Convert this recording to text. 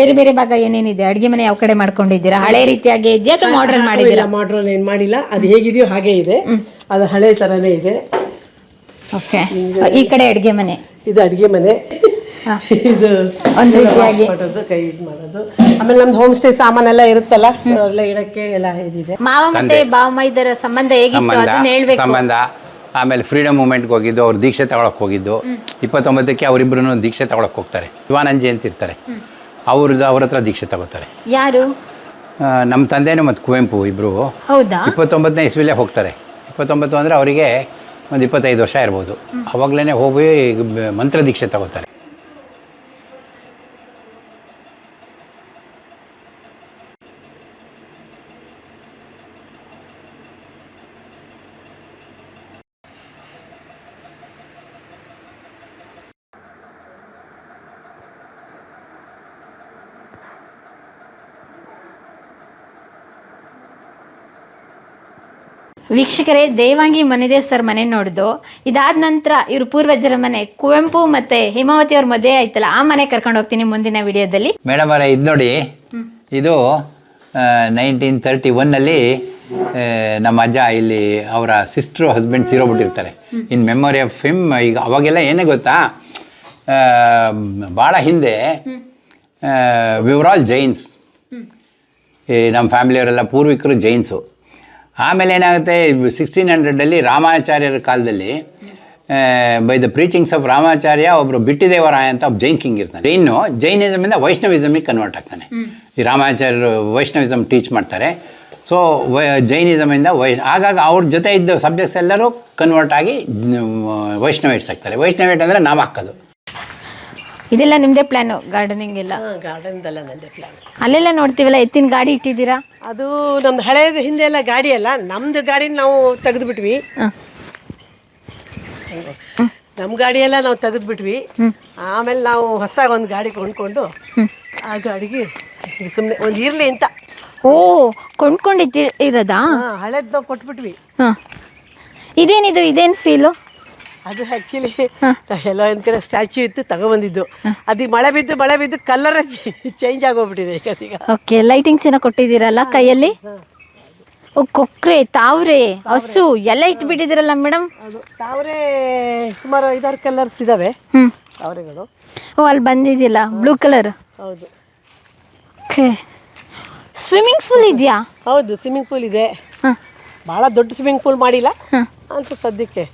ಬೇರೆ ಬೇರೆ ಭಾಗ ಏನೇನಿದೆ? ಅಡಿಗೆ ಮನೆ ಯಾವ ಕಡೆ ಮಾಡ್ಕೊಂಡಿದ್ದೀರಾ? ಹಳೆ ರೀತಿಯಾಗಿ ಇದೆಯಾ ಅಥವಾ ಮಾಡ್ರನ್ ಮಾಡಿದ್ದೀರಾ? ಮಾಡ್ರನ್ ಏನು ಮಾಡಿಲ್ಲ. ಅದು ಹೇಗಿದೆಯೋ ಹಾಗೆ ಇದೆ. ಅದು ಹಳೆ ತರನೇ ಇದೆ. ಓಕೆ. ಈ ಕಡೆ ಅಡಿಗೆ ಮನೆ? ಇದು ಅಡಿಗೆ ಮನೆ. ಇದು ಒಂದು ರೀತಿಯಾಗಿ. ಮಾಡೋದು ಕೈ ಇದು ಮಾಡೋದು. ಆಮೇಲೆ ನಮ್ದು ಹೋಮ್ ಸ್ಟೇ ಸಾಮಾನೆಲ್ಲ ಇರುತ್ತಲ್ಲ ಸೊ ಎಲ್ಲ ಇಡಕ್ಕೆ ಎಲ್ಲ ಇದಿದೆ. ಮಾವ ಮತ್ತೆ ಬಾವಮ್ಮ ಇದರ ಸಂಬಂಧ ಹೇಗಿತ್ತು? ಸಂಬಂಧ ಅದನ್ನ ಹೇಳ್ಬೇಕು. ಸಂಬಂಧ. ಆಮೇಲೆ ಫ್ರೀಡಮ್ ಮೂಮೆಂಟ್ಗೆ ಹೋಗಿದ್ದು ಅವ್ರು ದೀಕ್ಷೆ ತಗೊಳಕ್ ಹೋಗಿದ್ದು. ಇಪ್ಪತ್ತೊಂಬತ್ತಕ್ಕೆ ಅವರಿಬ್ಬರು ದೀಕ್ಷೆ ತಗೊಳಕ್ ಹೋಗ್ತಾರೆ. ಶಿವಾನಂಜಿ ಅಂತ ಇರ್ತಾರೆ. ಅವ್ರದ್ದು ಅವ್ರ ಹತ್ರ ದೀಕ್ಷೆ ತಗೋತಾರೆ. ಯಾರು? ನಮ್ಮ ತಂದೆನೂ ಮತ್ತು ಕುವೆಂಪು ಇಬ್ಬರು ಹೌದಾ? ಇಪ್ಪತ್ತೊಂಬತ್ತನೇ ಇಸ್ವಿಲೇ ಹೋಗ್ತಾರೆ. ಇಪ್ಪತ್ತೊಂಬತ್ತು ಅಂದರೆ ಅವರಿಗೆ ಒಂದು ಇಪ್ಪತ್ತೈದು ವರ್ಷ ಇರ್ಬೋದು. ಅವಾಗಲೇ ಹೋಗಿ ಮಂತ್ರ ದೀಕ್ಷೆ ತಗೋತಾರೆ. ವೀಕ್ಷಕರೇ ದೇವಾಂಗಿ ಮನೆದೇವ್ ಸರ್ ಮನೆ ನೋಡಿದ್ದು ಇದಾದ ನಂತರ ಇವ್ರ ಪೂರ್ವಜರ ಮನೆ ಕುವೆಂಪು ಮತ್ತೆ ಹಿಮಾವತಿ ಅವ್ರ ಮದುವೆ ಆಯ್ತಲ್ಲ ಆ ಮನೆ ಕರ್ಕೊಂಡು ಹೋಗ್ತೀನಿ ಮುಂದಿನ ವಿಡಿಯೋದಲ್ಲಿ. ಮೇಡಮ್ ಅವರೇ ಇದು ನೋಡಿ. ಇದು ನೈನ್ಟೀನ್ ತರ್ಟಿ ಒನ್ನಲ್ಲಿ ನಮ್ಮ ಅಜ್ಜ ಇಲ್ಲಿ ಅವರ ಸಿಸ್ಟ್ರು ಹಸ್ಬೆಂಡ್ ತೀರೋಗ್ಬಿಟ್ಟಿರ್ತಾರೆ. ಇನ್ ಮೆಮೊರಿ ಆಫ್ ಫಿಮ್ ಈಗ ಅವಾಗೆಲ್ಲ ಏನೇ ಗೊತ್ತಾ? ಭಾಳ ಹಿಂದೆ ವಿವರ್ ಆಲ್ ಜೈನ್ಸ್. ಈ ನಮ್ಮ ಫ್ಯಾಮಿಲಿಯವರೆಲ್ಲ ಪೂರ್ವಿಕರು ಜೈನ್ಸು. ಆಮೇಲೆ ಏನಾಗುತ್ತೆ ಸಿಕ್ಸ್ಟೀನ್ ಹಂಡ್ರೆಡಲ್ಲಿ ರಾಮಾಚಾರ್ಯರ ಕಾಲದಲ್ಲಿ by the preachings of Ramacharya ಒಬ್ಬರು ಬಿಟ್ಟಿದೇವರಾಯ ಅಂತ ಒಬ್ಬ ಜೈನ್ ಕಿಂಗ್ ಇರ್ತಾನೆ. ಜೈನು ಜೈನಿಸಮಿಂದ ವೈಷ್ಣವಿಸಮಿಗೆ ಕನ್ವರ್ಟ್ ಆಗ್ತಾನೆ. ಈ ರಾಮಾಚಾರ್ಯರು ವೈಷ್ಣವಿಸಮ್ ಟೀಚ್ ಮಾಡ್ತಾರೆ. ಸೊ ವೈ, ಜೈನಿಸಮಿಂದ ವೈ, ಆಗಾಗ ಅವ್ರ ಜೊತೆ ಇದ್ದ ಸಬ್ಜೆಕ್ಟ್ಸ್ ಎಲ್ಲರೂ ಕನ್ವರ್ಟ್ ಆಗಿ ವೈಷ್ಣವೇಟ್ಸ್ ಆಗ್ತಾರೆ. ವೈಷ್ಣವೇಟ್ ಅಂದರೆ ನಾವು ಹಾಕೋದು. ಇದೆಲ್ಲ ನಿಮ್ದೇ ಪ್ಲ್ಯಾನು ಗಾರ್ಡನಿಂಗ್ ಎಲ್ಲ? ಗಾರ್ಡನ್ದೆಲ್ಲ ನಂದೇ ಪ್ಲಾನ್ ಅಲ್ಲೆಲ್ಲ ನೋಡ್ತೀವಲ್ಲ ಎತ್ತಿನ ಗಾಡಿ ಇಟ್ಟಿದ್ದೀರಾ? ಅದು ನಮ್ದು ಹಳೇದು ಹಿಂದೆ ಎಲ್ಲ ಗಾಡಿ ಅಲ್ಲ ನಮ್ದು ಗಾಡಿ ನಾವು ತೆಗೆದು ಬಿಟ್ವಿ ನಮ್ಮ ಗಾಡಿ ಎಲ್ಲ ನಾವು ತೆಗೆದುಬಿಟ್ವಿ. ಆಮೇಲೆ ನಾವು ಹೊಸದಾಗಿ ಒಂದು ಗಾಡಿ ಕೊಂಡ್ಕೊಂಡು ಆ ಗಾಡಿಗೆ ಸುಮ್ಮನೆ ಒಂದು ಇರಲಿ ಅಂತ. ಓ ಕೊಂಡ್ಕೊಂಡಿತ್ತಿ ಇರೋದಾ? ಹಳೇದು ನಾವು ಕೊಟ್ಬಿಟ್ವಿ. ಹಾಂ. ಇದೇನಿದು ಇದೇನು ಫೀಲು ಅದು ಆ್ಯಕ್ಚುಲಿ ಎಲ್ಲ ಒಂದು ಕಡೆ ಸ್ಟ್ಯಾಚ್ಯೂ ಇತ್ತು ತಗೊಬಂದಿದ್ದು. ಅದು ಮಳೆ ಬಿದ್ದು ಮಳೆ ಬಿದ್ದು ಕಲರ್ ಚೇಂಜ್ ಆಗೋಗ್ಬಿಟ್ಟಿದೆ ಈಗ ಅದೀಗ. ಓಕೆ ಲೈಟಿಂಗ್ಸ್ ಏನೋ ಕೊಟ್ಟಿದ್ದೀರಲ್ಲ ಕೈಯಲ್ಲಿ? ಓ ಕೊಕ್ರೆ ತಾವ್ರೆ ಹಸು ಎಲ್ಲ ಇಟ್ಬಿಟ್ಟಿದ್ದೀರಲ್ಲ ಮೇಡಮ್ ತಾವ್ರೆ ತಾವರೆ ಸುಮಾರು ಐದಾರು ಕಲರ್ಸ್ ಇದಾವೆ. ಹ್ಞೂ ತಾವರೆಗಳು. ಓ ಅಲ್ಲಿ ಬಂದಿದ್ದಿಲ್ಲ ಬ್ಲೂ ಕಲರ್ ಹೌದು. ಓಕೆ ಸ್ವಿಮ್ಮಿಂಗ್ ಪೂಲ್ ಇದೆಯಾ? ಹೌದು ಸ್ವಿಮ್ಮಿಂಗ್ ಪೂಲ್ ಇದೆ. ಭಾಳ ದೊಡ್ಡ ಸ್ವಿಮ್ಮಿಂಗ್ ಪೂಲ್ ಮಾಡಿಲ್ಲ. ಅಂತ ಸದ್ಯಕ್ಕೆ.